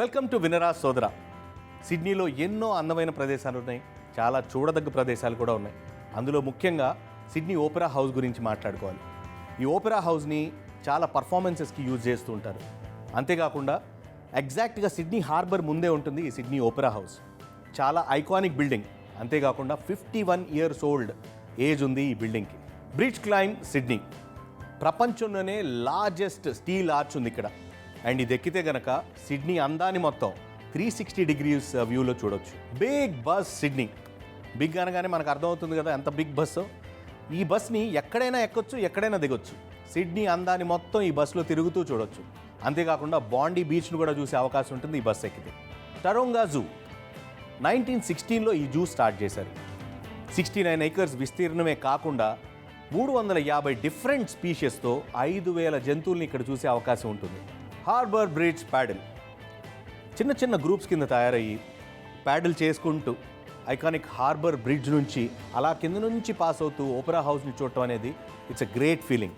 Welcome to వినరా సోదర. సిడ్నీలో ఎన్నో అందమైన ప్రదేశాలు ఉన్నాయి. చాలా చూడదగ్గ ప్రదేశాలు కూడా ఉన్నాయి. అందులో ముఖ్యంగా సిడ్నీ ఓపెరా హౌస్ గురించి మాట్లాడుకోవాలి. ఈ ఓపెరా హౌస్ని చాలా పర్ఫార్మెన్సెస్కి యూజ్ చేస్తూ ఉంటారు. అంతేకాకుండా ఎగ్జాక్ట్గా సిడ్నీ హార్బర్ ముందే ఉంటుంది ఈ సిడ్నీ ఓపెరా హౌస్. చాలా ఐకానిక్ బిల్డింగ్. అంతేకాకుండా fifty one years old age ఉంది ఈ బిల్డింగ్కి. Bridge climb Sydney. ప్రపంచంలోనే లార్జెస్ట్ స్టీల్ ఆర్చ్ ఉంది ఇక్కడ. అండ్ ఇది ఎక్కితే గనక సిడ్నీ అందాన్ని మొత్తం త్రీ సిక్స్టీ డిగ్రీస్ వ్యూలో చూడొచ్చు. బిగ్ బస్ సిడ్నీ బిగ్ అనగానే మనకు అర్థమవుతుంది కదా ఎంత బిగ్ బస్సో ఈ బస్ని ఎక్కడైనా ఎక్కొచ్చు ఎక్కడైనా దిగొచ్చు. సిడ్నీ అందాన్ని మొత్తం ఈ బస్సులో తిరుగుతూ చూడొచ్చు. అంతేకాకుండా బాండీ బీచ్ను కూడా చూసే అవకాశం ఉంటుంది ఈ బస్ ఎక్కితే. టరోంగా జూ నైన్టీన్ సిక్స్టీన్లో ఈ జూ స్టార్ట్ చేశారు. సిక్స్టీ నైన్ ఏకర్స్ విస్తీర్ణమే కాకుండా మూడు వందల యాభై డిఫరెంట్ స్పీషియస్తో ఐదు వేల జంతువుల్ని ఇక్కడ చూసే అవకాశం ఉంటుంది. హార్బర్ బ్రిడ్జ్ ప్యాడిల్ చిన్న చిన్న గ్రూప్స్ కింద తయారయ్యి ప్యాడిల్ చేసుకుంటూ ఐకానిక్ హార్బర్ బ్రిడ్జ్ నుంచి అలా కింద నుంచి పాస్ అవుతూ ఓపెరా హౌస్ని చూడటం అనేది ఇట్స్ అ గ్రేట్ ఫీలింగ్